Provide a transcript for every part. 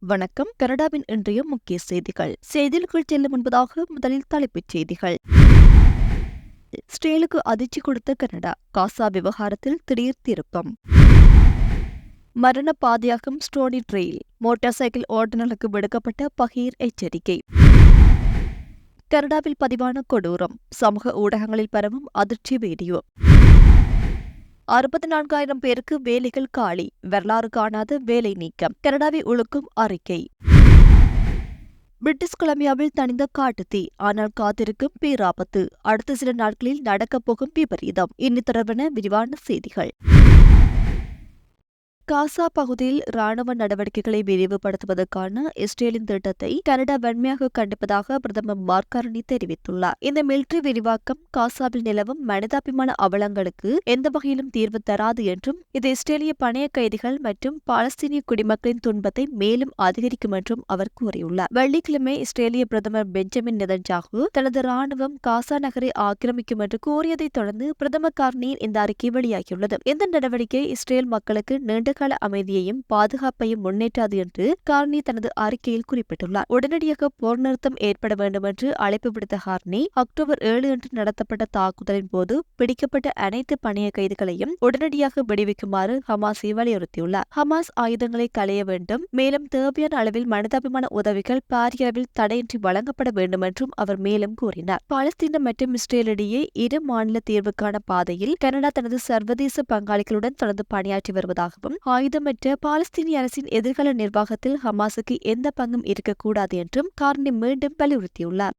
வணக்கம். கனடாவின் இன்றைய முக்கிய செய்திகள். செய்திகளுக்குள் செல்லும் முன்பதாக முதலில் தலைப்புச் செய்திகள். இஸ்ரேலுக்கு அதிர்ச்சி கொடுத்த கனடா காசா விவகாரத்தில் திடீர் திருப்பம். மரண பாதையாகும் ஸ்டோனி ட்ரெயில். மோட்டார் சைக்கிள் ஓட்டுநர்களுக்கு விடுக்கப்பட்ட பகீர் எச்சரிக்கை. கனடாவில் பதிவான கொடூரம். சமூக ஊடகங்களில் பரவும் அதிர்ச்சி வீடியோ. அறுபத்தி நான்காயிரம் பேருக்கு வேலைகள் காலி. வரலாறு காணாத வேலை நீக்கம். கனடாவை உழுக்கும் அறிக்கை. பிரிட்டிஷ் கொலம்பியாவில் தணிந்த காட்டுத்தீ ஆனால் காத்திருக்கும் பேராபத்து. அடுத்த சில நாட்களில் நடக்கப் போகும் விபரீதம். இன்னி தொடர்பான விரிவான செய்திகள். காசா பகுதியில் ராணுவ நடவடிக்கைகளை விரிவுபடுத்துவதற்கான இஸ்ரேலின் திட்டத்தை கனடா வன்மையாக கண்டிப்பதாக பிரதமர் மார்காரணி தெரிவித்துள்ளார். இந்த மிலிட்டரி விரிவாக்கம் காசாவில் நிலவும் மனிதாபிமான அவலங்களுக்கு எந்த வகையிலும் தீர்வு தராது என்றும் இது இஸ்ரேலிய பணைய கைதிகள் மற்றும் பாலஸ்தீனிய குடிமக்களின் துன்பத்தை மேலும் அதிகரிக்கும் என்றும் அவர் கூறியுள்ளார். வெள்ளிக்கிழமை இஸ்ரேலிய பிரதமர் பெஞ்சமின் நெதன்ஜாகு தனது ராணுவம் காசா நகரை ஆக்கிரமிக்கும் என்று கூறியதைத் தொடர்ந்து பிரதமர் கார்னியின் இந்த அறிக்கை வெளியாகியுள்ளது. இந்த நடவடிக்கை இஸ்ரேல் மக்களுக்கு நீண்ட நீண்டகால அமைதியையும் பாதுகாப்பையும் முன்னேற்றாது என்று கார்னி தனது அறிக்கையில் குறிப்பிட்டுள்ளார். உடனடியாக போர் நிறுத்தம் ஏற்பட வேண்டும் என்று அழைப்பு விடுத்த ஹார்னி அக்டோபர் ஏழு அன்று நடத்தப்பட்ட தாக்குதலின் போது பிடிக்கப்பட்ட அனைத்து பணிய கைதுகளையும் உடனடியாக விடுவிக்குமாறு ஹமாஸை வலியுறுத்தியுள்ளார். ஹமாஸ் ஆயுதங்களை களைய வேண்டும் மேலும் தேவையான அளவில் மனிதாபிமான உதவிகள் பாரிய அளவில் தடையின்றி வழங்கப்பட வேண்டும் என்றும் அவர் மேலும் கூறினார். பாலஸ்தீனம் மற்றும் இஸ்ரேலிடையே இரு மாநில தீர்வுக்கான பாதையில் கனடா தனது சர்வதேச பங்காளிகளுடன் தொடர்ந்து பணியாற்றி வருவதாகவும் ஆயுதமற்ற பாலஸ்தீனிய அரசின் எதிர்கால நிர்வாகத்தில் ஹமாஸுக்கு எந்த பங்கும் இருக்கக்கூடாது என்றும் கார்னி மீண்டும் வலியுறுத்தியுள்ளார்.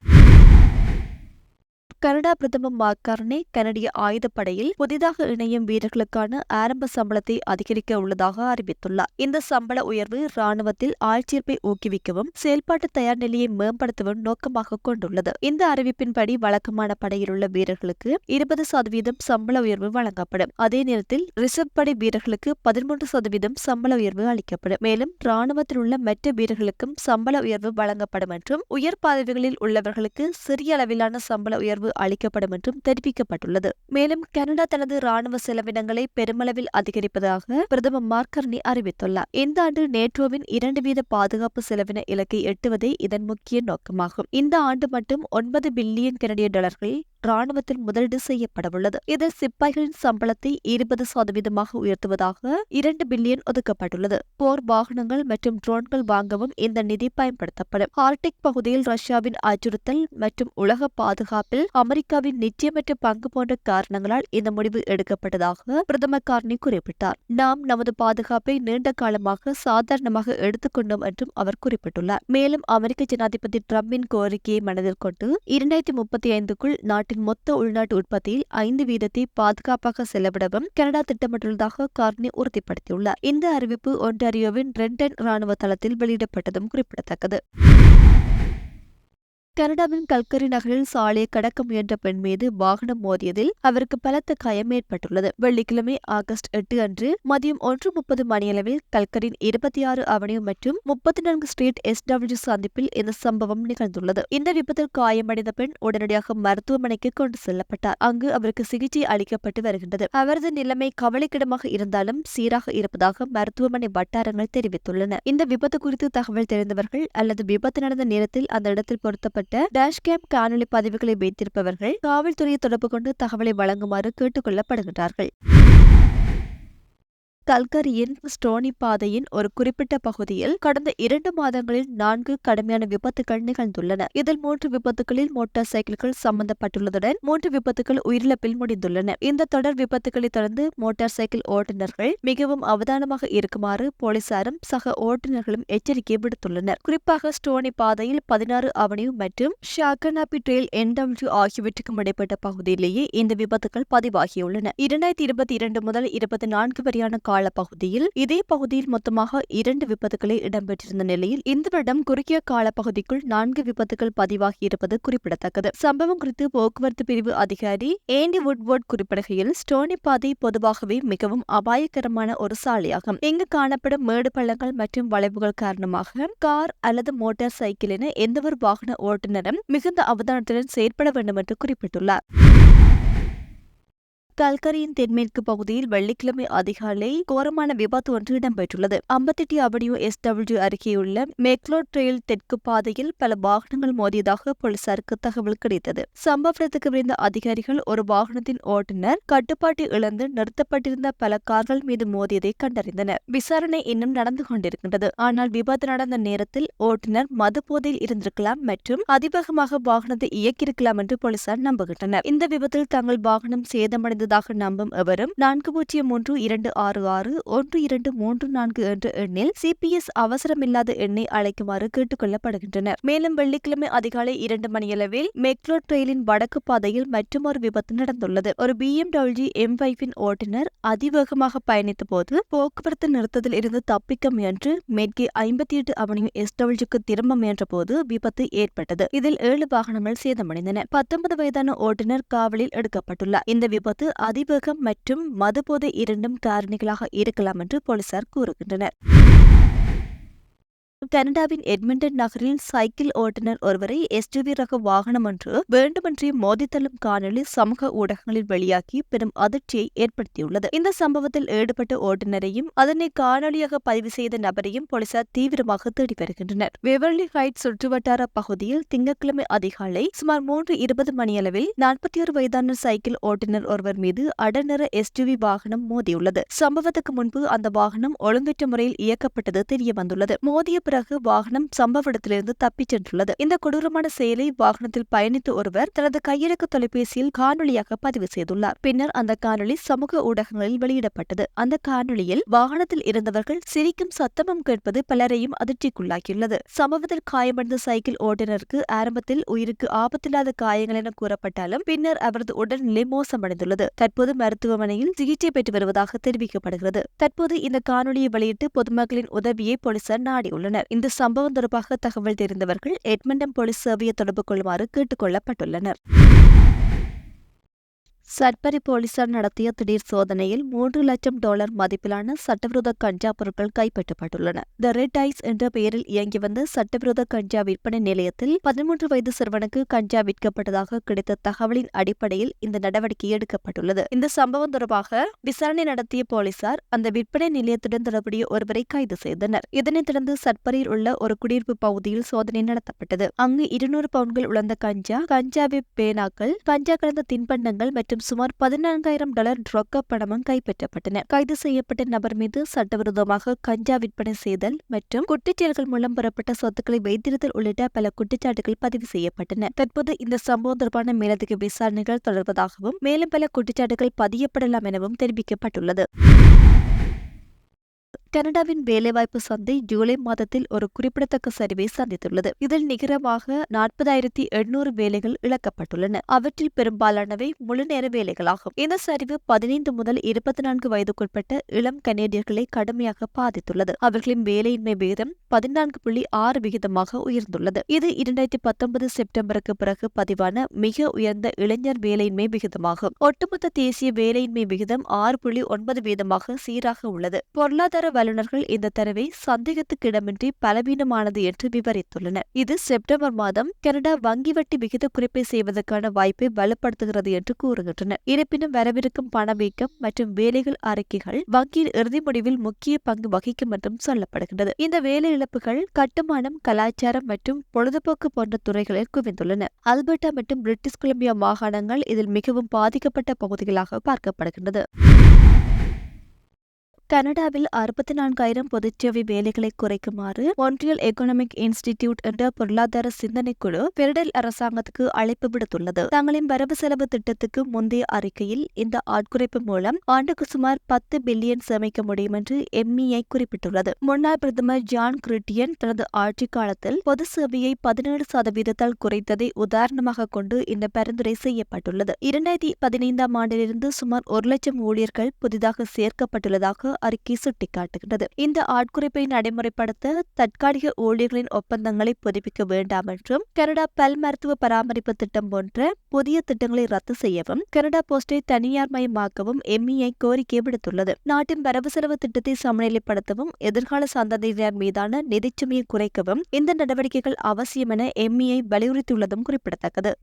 கனடா பிரதமர் மார்கார்னே கனடிய ஆயுதப்படையில் புதிதாக இணையும் வீரர்களுக்கான ஆரம்ப சம்பளத்தை அதிகரிக்க உள்ளதாக அறிவித்துள்ளார். இந்த சம்பள உயர்வு ராணுவத்தில் ஆட்சேர்ப்பை ஊக்குவிக்கவும் செயல்பாட்டு தயார் நிலையை மேம்படுத்தவும் நோக்கமாக கொண்டுள்ளது. இந்த அறிவிப்பின்படி வழக்கமான படையில் உள்ள வீரர்களுக்கு இருபது சதவீதம் சம்பள உயர்வு வழங்கப்படும். அதே நேரத்தில் ரிசர்வ் படை வீரர்களுக்கு பதிமூன்று சதவீதம் சம்பள உயர்வு அளிக்கப்படும். மேலும் ராணுவத்தில் உள்ள மற்ற வீரர்களுக்கும் சம்பள உயர்வு வழங்கப்படும் என்றும் உயர் பதவிகளில் உள்ளவர்களுக்கு சிறிய அளவிலான சம்பள உயர்வு அளிக்கப்படும் என்றும் தெரிவிக்கப்பட்டுள்ளது. மேலும் கனடா தனது ராணுவ செலவினங்களை பெருமளவில் அதிகரிப்பதாக பிரதமர் மார்கர்னி அறிவித்துள்ளார். இந்த ஆண்டு நேட்டோவின் இரண்டு வீத பாதுகாப்பு செலவின இலக்கை எட்டுவதே இதன் முக்கிய நோக்கமாகும். இந்த ஆண்டு மட்டும் ஒன்பது பில்லியன் கனடிய டாலர்கள் ராணுவத்தில் முதலீடு செய்யப்படவுள்ளது. இதில் சிப்பாய்களின் சம்பளத்தை இருபது சதவீதமாக உயர்த்துவதாக இரண்டு பில்லியன் ஒதுக்கப்பட்டுள்ளது. போர் வாகனங்கள் மற்றும் ட்ரோன்கள் வாங்கவும் இந்த நிதி பயன்படுத்தப்படும். ஆர்டிக் பகுதியில் ரஷ்யாவின் அச்சுறுத்தல் மற்றும் உலக பாதுகாப்பில் அமெரிக்காவின் நிச்சயமற்ற பங்கு போன்ற காரணங்களால் இந்த முடிவு எடுக்கப்பட்டதாக பிரதமர் கார்னி குறிப்பிட்டார். நாம் நமது பாதுகாப்பை நீண்ட காலமாக சாதாரணமாக எடுத்துக்கொண்டோம் என்றும் அவர் குறிப்பிட்டுள்ளார். மேலும் அமெரிக்க ஜனாதிபதி டிரம்பின் கோரிக்கையை மனதில் கொண்டு இரண்டாயிரத்தி முப்பத்தி ஐந்துக்குள் நாட்டின் மொத்த உள்நாட்டு உற்பத்தியில் ஐந்து வீதத்தை பாதுகாப்பாக செலவிடவும் கனடா திட்டமிட்டுள்ளதாக கார்னி உறுதிப்படுத்தியுள்ளார். இந்த அறிவிப்பு ஒன்டாரியோவின் ரெண்டன் ராணுவ தளத்தில் வெளியிடப்பட்டதும் குறிப்பிடத்தக்கது. கனடாவின் கல்கரி நகரில் சாலையை கடக்க முயன்ற பெண் மீது வாகனம் மோதியதில் அவருக்கு பலத்த காயம் ஏற்பட்டுள்ளது. வெள்ளிக்கிழமை ஆகஸ்ட் எட்டு அன்று மதியம் ஒன்று முப்பது மணியளவில் கல்கரின் இருபத்தி ஆறு அவனியூ மற்றும் முப்பத்தி நான்கு ஸ்ட்ரீட் எஸ் டபிள்யூ சந்திப்பில் இந்த சம்பவம் நிகழ்ந்துள்ளது. இந்த விபத்தில் காயமடைந்த பெண் உடனடியாக மருத்துவமனைக்கு கொண்டு செல்லப்பட்டார். அங்கு அவருக்கு சிகிச்சை அளிக்கப்பட்டு வருகின்றது. அவரது நிலைமை கவலைக்கிடமாக இருந்தாலும் சீராக இருப்பதாக மருத்துவமனை வட்டாரங்கள் தெரிவித்துள்ளன. இந்த விபத்து குறித்து தகவல் தெரிந்தவர்கள் அல்லது விபத்து நடந்த நேரத்தில் அந்த இடத்தில் பொருத்தப்பட்ட செய்யப்பட்ட டேஷ்கேம் காணொலி பதிவுகளை வைத்திருப்பவர்கள் காவல்துறையை தொடர்பு கொண்டு தகவலை வழங்குமாறு கேட்டுக் கொள்ளப்படுகின்றார்கள் கல்கரியின் ஸ்டோனி பாதையின் ஒரு குறிப்பிட்ட பகுதியில் கடந்த இரண்டு மாதங்களில் நான்கு கடுமையான விபத்துகள் நிகழ்ந்துள்ளன. இதில் மூன்று விபத்துகளில் மோட்டார் சைக்கிள்கள் சம்பந்தப்பட்டுள்ளதுடன் மூன்று விபத்துகள் உயிரிழப்பில் முடிந்துள்ளன. இந்த தொடர் விபத்துகளை தொடர்ந்து மோட்டார் சைக்கிள் ஓட்டுநர்கள் மிகவும் அவதானமாக இருக்குமாறு போலீசாரும் சக ஓட்டுநர்களும் எச்சரிக்கை விடுத்துள்ளனர். குறிப்பாக ஸ்டோனி பாதையில் பதினாறு அவனியூ மற்றும் ஷாகனாபி ட்ரெயில் என்டபிள்யூ ஆகியவற்றுக்கும் இடைப்பட்ட பகுதியிலேயே இந்த விபத்துகள் பதிவாகியுள்ளன. இரண்டாயிரத்தி இருபத்தி இரண்டு முதல் இருபத்தி நான்கு வரையான கால பகுதியில் இதே பகுதியில் மொத்தமாக இரண்டு விபத்துகளே இடம்பெற்றிருந்த நிலையில் இந்த வருடம் குறுகிய கால பகுதிக்குள் நான்கு விபத்துகள் பதிவாகியிருப்பது குறிப்பிடத்தக்கது. சம்பவம் குறித்து போக்குவரத்து பிரிவு அதிகாரி ஏண்டி வுட்வோர்ட் குறிப்பிடுகையில் ஸ்டோனி பாதை பொதுவாகவே மிகவும் அபாயகரமான ஒரு சாலையாகும். இங்கு காணப்படும் மேடு பள்ளங்கள் மற்றும் வளைவுகள் காரணமாக கார் அல்லது மோட்டார் சைக்கிள் என எந்தவொரு வாகன ஓட்டுநரும் மிகுந்த அவதானத்துடன் செயற்பட வேண்டும் என்று குறிப்பிட்டுள்ளார். கல்கரியின் தென்மேற்கு பகுதியில் வெள்ளிக்கிழமை அதிகாலை கோரமான விபத்து ஒன்று இடம்பெற்றுள்ளது. அம்பத்தெட்டி அவடியோ எஸ் டபிள்யூ அருகேயுள்ள மெக்லோ ட்ரெயில் தெற்கு பாதையில் பல வாகனங்கள் மோதியதாக போலீசாருக்கு தகவல் கிடைத்தது. சம்பவ இடத்துக்கு விரைந்த அதிகாரிகள் ஒரு வாகனத்தின் ஓட்டுநர் கட்டுப்பாட்டை இழந்து நிறுத்தப்பட்டிருந்த பல கார்கள் மீது மோதியதை கண்டறிந்தனர். விசாரணை இன்னும் நடந்து கொண்டிருக்கின்றது. ஆனால் விபத்து நடந்த நேரத்தில் ஓட்டுநர் மது போதையில் இருந்திருக்கலாம் மற்றும் அதிவேகமாக வாகனத்தை இயக்கியிருக்கலாம் என்று போலீசார் நம்புகின்றனர். இந்த விபத்தில் தங்கள் வாகனம் சேதமடைந்தது சேதமடைந்ததாக நம்பும் எவரும் நான்கு பூஜ்ஜியம் மூன்று இரண்டு ஆறு ஆறு ஒன்று இரண்டு மூன்று நான்கு என்ற எண்ணில் சிபிஎஸ் அவசரமில்லாத எண்ணை அழைக்குமாறு கேட்டுக் கொள்ளப்படுகின்றனர். மேலும் வெள்ளிக்கிழமை அதிகாலை இரண்டு மணியளவில் மெக்லோ ட்ரெயிலின் வடக்கு பாதையில் மற்றொரு விபத்து நடந்துள்ளது. ஒரு பிஎம்டபிள்யூ எம் ஃபைவின் ஓட்டுநர் அதிவேகமாக பயணித்த போது போக்குவரத்து நிறுத்தத்தில் இருந்து தப்பிக்க முயன்று மேற்கே ஐம்பத்தி எட்டு அவனியும் எஸ்டபிள்யூக்கு திரும்ப முயன்ற போது விபத்து ஏற்பட்டது. இதில் ஏழு வாகனங்கள் சேதமடைந்தன. பத்தொன்பது வயதான ஓட்டுநர் காவலில் எடுக்கப்பட்டுள்ளார். இந்த விபத்து அதிவேகம் மற்றும் மதுபோதை இரண்டும் காரணிகளாக இருக்கலாம் என்று போலீசார் கூறுகின்றனர். கனடாவின் எட்மண்டன் நகரில் சைக்கிள் ஓட்டுநர் ஒருவரை எஸ்டிவி ரக வாகனம் ஒன்று வேண்டுமென்றே மோதித்தள்ளும் காணொலி சமூக ஊடகங்களில் வெளியாகி பெரும் அதிர்ச்சியை ஏற்படுத்தியுள்ளது. இந்த சம்பவத்தில் ஈடுபட்ட ஓட்டுநரையும் அதனை காணொலியாக பதிவு செய்த நபரையும் போலீசார் தீவிரமாக தேடி வருகின்றனர். வெவர்லி ஹைட் சுற்றுவட்டார பகுதியில் திங்கட்கிழமை அதிகாலை சுமார் மூன்று இருபது மணியளவில் நாற்பத்தி ஆறு வயதான சைக்கிள் ஓட்டுநர் ஒருவர் மீது அடநிற எஸ்டிவி வாகனம் மோதியுள்ளது. சம்பவத்துக்கு முன்பு அந்த வாகனம் ஒழுங்கற்ற முறையில் இயக்கப்பட்டது தெரியவந்துள்ளது. மோதிய பிறகு வாகனம் சம்பவ இடத்திலிருந்து தப்பிச் சென்றுள்ளது. இந்த கொடூரமான செயலை வாகனத்தில் பயணித்த ஒருவர் தனது கையடக்க தொலைபேசியில் காணொலியாக பதிவு செய்துள்ளார். பின்னர் அந்த காணொலி சமூக ஊடகங்களில் வெளியிடப்பட்டது. அந்த காணொலியில் வாகனத்தில் இருந்தவர்கள் சிரிக்கும் சத்தமும் கேட்பது பலரையும் அதிர்ச்சிக்குள்ளாக்கியுள்ளது. சம்பவத்தில் காயமடைந்த சைக்கிள் ஓட்டுநருக்கு ஆரம்பத்தில் உயிருக்கு ஆபத்தில்லாத காயங்கள் என கூறப்பட்டாலும் பின்னர் அவரது உடல்நிலை மோசமடைந்துள்ளது. தற்போது மருத்துவமனையில் சிகிச்சை பெற்று வருவதாக தெரிவிக்கப்படுகிறது. தற்போது இந்த காணொலியை வெளியிட்டு பொதுமக்களின் உதவியை போலீசார் நாடியுள்ளனர். இந்த சம்பவம் தொடர்பாக தகவல் தெரிந்தவர்கள் எட்மண்டம் போலீஸ் சேவையை தொடர்பு கொள்ளுமாறு கேட்டுக் கொள்ளப்பட்டுள்ளனர். சட்பரி போலீசார் நடத்திய திடீர் சோதனையில் மூன்று லட்சம் டாலர் மதிப்பிலான சட்டவிரோத கஞ்சா பொருட்கள் கைப்பற்றப்பட்டுள்ளன. த ரெட் ஐஸ் என்ற பெயரில் இயங்கி வந்த சட்டவிரோத கஞ்சா விற்பனை நிலையத்தில் பதிமூன்று வயது சிறுவனுக்கு கஞ்சா விற்கப்பட்டதாக கிடைத்த தகவலின் அடிப்படையில் இந்த நடவடிக்கை எடுக்கப்பட்டுள்ளது. இந்த சம்பவம் தொடர்பாக விசாரணை நடத்திய போலீசார் அந்த விற்பனை நிலையத்துடன் தொடர்புடைய ஒருவரை கைது செய்தனர். இதனைத் தொடர்ந்து சட்பரியில் உள்ள ஒரு குடியிருப்பு பகுதியில் சோதனை நடத்தப்பட்டது. அங்கு இருநூறு பவுன்கள் உழந்த கஞ்சா கஞ்சாவி பேனாக்கள் கஞ்சா கலந்த தின்பண்டங்கள் மற்றும் சுமார் பதினான்காயிரம் டாலர் ரொக்க பணமும் கைப்பற்றப்பட்டன. கைது செய்யப்பட்ட நபர் மீது சட்டவிரோதமாக கஞ்சா விற்பனை செய்தல் மற்றும் குற்றச்செயல்கள் மூலம் பெறப்பட்ட சொத்துக்களை வைத்திருத்தல் உள்ளிட்ட பல குற்றச்சாட்டுகள் பதிவு செய்யப்பட்டன. தற்போது இந்த சம்பவம் தொடர்பான மேலதிக விசாரணைகள் தொடர்வதாகவும் மேலும் பல குற்றச்சாட்டுகள் பதியப்படலாம் எனவும் தெரிவிக்கப்பட்டுள்ளது. கனடாவின் வேலைவாய்ப்பு சந்தை ஜூலை மாதத்தில் ஒரு குறிப்பிடத்தக்க சரிவை சந்தித்துள்ளது. இதில் நிகரமாக நாற்பதாயிரத்தி எண்ணூறு வேலைகள் இழக்கப்பட்டுள்ளன. அவற்றில் பெரும்பாலானவை முழுநேர வேலைகளாகும். இந்த சரிவு பதினைந்து முதல் இருபத்தி நான்கு வயதுக்குட்பட்ட இளம் கனேடியர்களை கடுமையாக பாதித்துள்ளது. அவர்களின் வேலையின்மை விகிதம் பதினான்கு புள்ளி ஆறு விகிதமாக உயர்ந்துள்ளது. இது இரண்டாயிரத்தி பத்தொன்பது செப்டம்பருக்கு பிறகு பதிவான மிக உயர்ந்த இளைஞர் வேலையின்மை விகிதமாகும். ஒட்டுமொத்த தேசிய வேலையின்மை விகிதம் ஆறு புள்ளி ஒன்பது வீதமாக சீராக உள்ளது. பொருளாதார வல்லுநர்கள் இந்த தரவை சந்தேகத்துக்கிடமின்றி பலவீனமானது என்று விவரித்துள்ளனர். இது செப்டம்பர் மாதம் கனடா வங்கி வட்டி விகித குறைப்பை செய்வதற்கான வாய்ப்பை வலுப்படுத்துகிறது என்று கூறுகின்றனர். இருப்பினும் வரவிருக்கும் பணவீக்கம் மற்றும் வேலைகள் அறிக்கைகள் வங்கியின் இறுதி முடிவில் முக்கிய பங்கு வகிக்கும் என்றும் சொல்லப்படுகின்றது. இந்த வேலை இழப்புகள் கட்டுமானம் கலாச்சாரம் மற்றும் பொழுதுபோக்கு போன்ற துறைகளில் குவிந்துள்ளன. அல்பர்டா மற்றும் பிரிட்டிஷ் கொலம்பியா மாகாணங்கள் இதில் மிகவும் பாதிக்கப்பட்ட பகுதிகளாக பார்க்கப்படுகின்றது. கனடாவில் அறுபத்தி நான்காயிரம் பொதுச்சேவை வேலைகளை குறைக்குமாறு ஒன்றியல் எக்கனாமிக் இன்ஸ்டிடியூட் என்ற பொருளாதார சிந்தனை குழு பெரிடல் அரசாங்கத்துக்கு அழைப்பு விடுத்துள்ளது. தங்களின் வரவு செலவு திட்டத்துக்கு முந்தைய அறிக்கையில் இந்த ஆட்குறைப்பு மூலம் ஆண்டுக்கு சுமார் பத்து பில்லியன் சேமிக்க முடியும் என்று எம்இஐ குறிப்பிட்டுள்ளது. முன்னாள் பிரதமர் ஜான் கிரிட்டியன் தனது ஆட்சி காலத்தில் பொது சேவையை பதினேழு சதவீதத்தால் குறைத்ததை உதாரணமாக கொண்டு இந்த பரிந்துரை செய்யப்பட்டுள்ளது. இரண்டாயிரத்தி பதினைந்தாம் ஆண்டிலிருந்து சுமார் ஒரு லட்சம் ஊழியர்கள் புதிதாக சேர்க்கப்பட்டுள்ளதாக அறிக்கை சுட்டிக்காட்டுகிறது இந்த ஆட்குறைப்பை நடைமுறைப்படுத்த தற்காலிக ஊழியர்களின் ஒப்பந்தங்களை புதுப்பிக்க வேண்டாம் என்றும் கனடா பல் மருத்துவ பராமரிப்பு திட்டம் போன்ற புதிய திட்டங்களை ரத்து செய்யவும் கனடா போஸ்டை தனியார் மயமாக்கவும் எம்இஐ கோரிக்கை விடுத்துள்ளது. நாட்டின் வரவு செலவு திட்டத்தை சமநிலைப்படுத்தவும் எதிர்கால சந்ததியினர் மீதான நிதிச்சுமையை குறைக்கவும் இந்த நடவடிக்கைகள் அவசியம் என எம்இஐ வலியுறுத்தியுள்ளதும் குறிப்பிடத்தக்கது.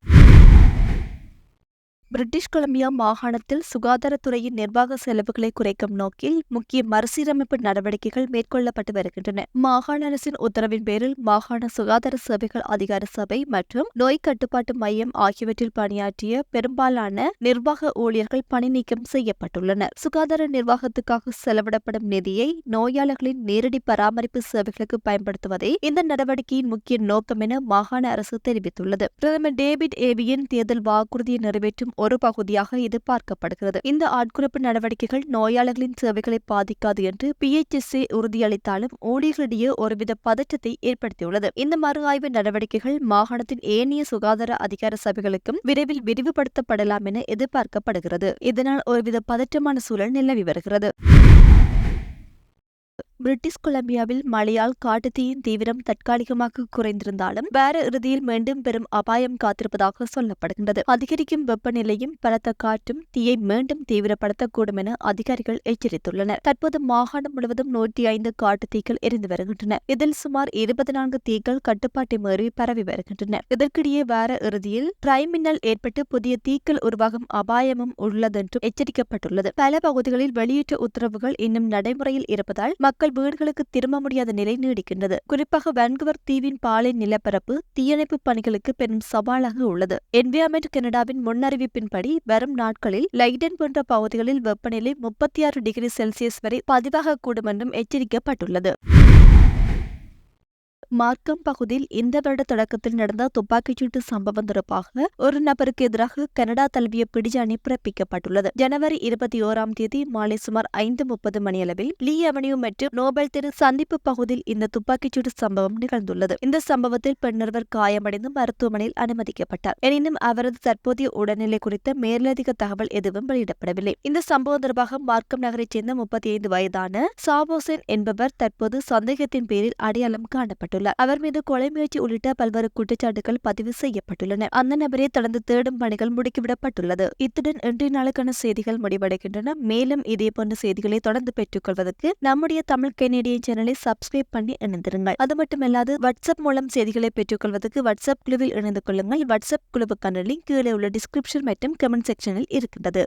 பிரிட்டிஷ் கொலம்பியா மாகாணத்தில் சுகாதாரத்துறையின் நிர்வாக செலவுகளை குறைக்கும் நோக்கில் முக்கிய மறுசீரமைப்பு நடவடிக்கைகள் மேற்கொள்ளப்பட்டு வருகின்றன. மாகாண அரசின் உத்தரவின் பேரில் மாகாண சுகாதார சேவைகள் அதிகார சபை மற்றும் நோய் கட்டுப்பாட்டு மையம் ஆகியவற்றில் பணியாற்றிய பெரும்பாலான நிர்வாக ஊழியர்கள் பணி நீக்கம் செய்யப்பட்டுள்ளனர். சுகாதார நிர்வாகத்துக்காக செலவிடப்படும் நிதியை நோயாளர்களின் நேரடி பராமரிப்பு சேவைகளுக்கு பயன்படுத்துவதே இந்த நடவடிக்கையின் முக்கிய நோக்கம் என மாகாண அரசு தெரிவித்துள்ளது. பிரதமர் டேவிட் ஏவியின் தேர்தல் வாக்குறுதியை நிறைவேற்றும் ஒரு பகுதியாக இது பார்க்கப்படுகிறது இந்த ஆட்குறைப்பு நடவடிக்கைகள் நோயாளர்களின் சேவைகளை பாதிக்காது என்று பிஎச்எஸ்ஏ உறுதியளித்தாலும் ஊழியர்களிடையே ஒருவித பதற்றத்தை ஏற்படுத்தியுள்ளது. இந்த மறு ஆய்வு நடவடிக்கைகள் மாகாணத்தின் ஏனைய சுகாதார அதிகார சபைகளுக்கும் விரைவில் விரிவுபடுத்தப்படலாம் என எதிர்பார்க்கப்படுகிறது. இதனால் ஒருவித பதற்றமான சூழல் நிலவி வருகிறது. பிரிட்டிஷ் கொலம்பியாவில் மழையால் காட்டுத்தீயின் தீவிரம் தற்காலிகமாக குறைந்திருந்தாலும் வார இறுதியில் மீண்டும் பெரும் அபாயம் காத்திருப்பதாக சொல்லப்படுகின்றது. அதிகரிக்கும் வெப்பநிலையும் பலத்த காற்றும் தீயை மீண்டும் தீவிரப்படுத்தக்கூடும் என அதிகாரிகள் எச்சரித்துள்ளனர். தற்போது மாகாணம் முழுவதும் நூற்றி ஐந்து காட்டுத்தீக்கள் எரிந்து வருகின்றன. இதில் சுமார் இருபத்தி நான்கு தீக்கள் கட்டுப்பாட்டை மீறி பரவி வருகின்றன. இதற்கிடையே வார இறுதியில் கிரைமினல் ஏற்பட்டு புதிய தீக்கள் உருவாகும் அபாயமும் உள்ளதென்றும் எச்சரிக்கப்பட்டுள்ளது. பல பகுதிகளில் வெளியேற்ற உத்தரவுகள் இன்னும் நடைமுறையில் இருப்பதால் மக்கள் மக்கள் வீடுகளுக்கு திரும்ப முடியாத நிலை நீடிக்கின்றது. குறிப்பாக வான்குவர் தீவின் பாலை நிலப்பரப்பு தீயணைப்பு பணிகளுக்கு பெரும் சவாலாக உள்ளது. என்வியாமென்ட் கனடாவின் முன்னறிவிப்பின்படி வரும் நாட்களில் லைடன் போன்ற பகுதிகளில் வெப்பநிலை முப்பத்தி ஆறு டிகிரி செல்சியஸ் வரை பதிவாகக்கூடும் என்றும் எச்சரிக்கப்பட்டுள்ளது. மார்க்கம் பகுதியில் இந்த வருட தொடக்கத்தில் நடந்த துப்பாக்கிச்சூட்டு சம்பவம் தொடர்பாக ஒரு நபருக்கு எதிராக கனடா தழுவிய பிடிஜாணி பிறப்பிக்கப்பட்டுள்ளது. ஜனவரி இருபத்தி ஓராம் தேதி மாலை சுமார் ஐந்து முப்பது மணியளவில் லீ அவென்யூ மற்றும் நோபல் தெரு சந்திப்பு பகுதியில் இந்த துப்பாக்கிச்சூடு சம்பவம் நிகழ்ந்துள்ளது. இந்த சம்பவத்தில் பெண்ணொருவர் காயமடைந்து மருத்துவமனையில் அனுமதிக்கப்பட்டார். எனினும் அவரது தற்போதைய உடல்நிலை குறித்த மேலதிக தகவல் எதுவும் வெளியிடப்படவில்லை. இந்த சம்பவம் தொடர்பாக மார்க்கம் நகரைச் சேர்ந்த முப்பத்தி ஐந்து வயதான சாபோசென் என்பவர் தற்போது சந்தேகத்தின் பேரில் அடையாளம் காணப்பட்டுள்ளார் செய்யப்பட்டுள்ளார் அவர் மீது கொலை முயற்சி உள்ளிட்ட பல்வேறு குற்றச்சாட்டுகள் பதிவு செய்யப்பட்டுள்ளன. அந்த நபரை தொடர்ந்து தேடும் பணிகள் முடுக்கிவிடப்பட்டுள்ளது. இத்துடன் இன்றைய நாளுக்கான செய்திகள் முடிவடைகின்றன. மேலும் இதேபோன்ற செய்திகளை தொடர்ந்து பெற்றுக் கொள்வதற்கு நம்முடைய தமிழ் கெனடியன் சேனலை சப்ஸ்கிரைப் பண்ணி இணைந்திருங்கள். அது மட்டுமல்லாது வாட்ஸ்அப் மூலம் செய்திகளை பெற்றுக்கொள்வதற்கு வாட்ஸ்அப் குழுவில் இணைந்து கொள்ளுங்கள். வாட்ஸ்அப் குழுவுக்கான லிங்க் கீழே உள்ள டிஸ்கிரிப்ஷன் மற்றும் கமெண்ட் செக்ஷனில் இருக்கின்றது.